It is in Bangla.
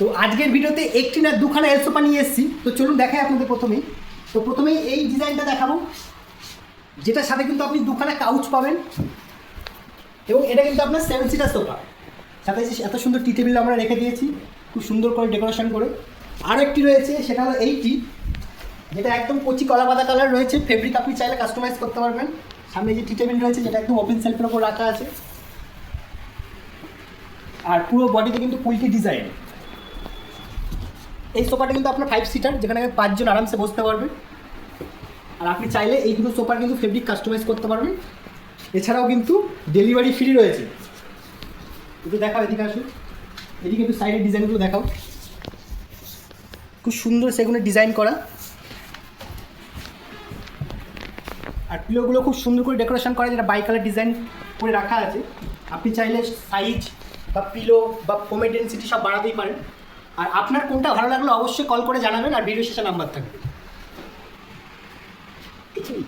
তো আজকের ভিডিওতে একটি না দুখানা এল সোফা নিয়ে এসেছি। তো চলুন দেখাই আপনাদের প্রথমেই তো প্রথমেই এই ডিজাইনটা দেখাবো। যেটার সাথে কিন্তু আপনি দুখানা কাউচ পাবেন। এবং এটা কিন্তু আপনার সেভেন সিটার সোফা সাথে এত সুন্দর টি টেবিল আমরা রেখে দিয়েছি। খুব সুন্দর করে ডেকোরেশন করে। আরও একটি রয়েছে, সেটা হলো এইটি যেটা একদম কচি কলা পাতা কালার রয়েছে। ফেব্রিক আপনি চাইলে কাস্টমাইজ করতে পারবেন। সামনে যে টি টেবিল রয়েছে, যেটা একদম ওপেন সেলফের ওপর রাখা আছে। আর পুরো বডিতে কিন্তু কুলটি ডিজাইন এই সোফাটা কিন্তু আপনার ফাইভ সিটার যেখানে পাঁচজন আরামসে বসতে পারবেন আর আপনি চাইলে এই দুটো সোফার কিন্তু ফেব্রিক কাস্টমাইজ করতে পারবেন। এছাড়াও কিন্তু ডেলিভারি ফ্রি রয়েছে। একটু দেখাও এদিকে আসুন। এদিকে একটু সাইডের ডিজাইনগুলো দেখাও। খুব সুন্দর সেগুলো ডিজাইন করা। আর পিলোগুলো খুব সুন্দর করে ডেকোরেশন করা, যেটা বাই কালার ডিজাইন করে রাখা আছে। আপনি চাইলে সাইজ বা পিলো বা ফোমের ডেন্সিটি সব বাড়াতেই পারেন। আর আপনার কোনটা ভালো লাগল অবশ্যই কল করে জানাবেন আর ভিডিও শেষে নাম্বার থাকবে। কিছুই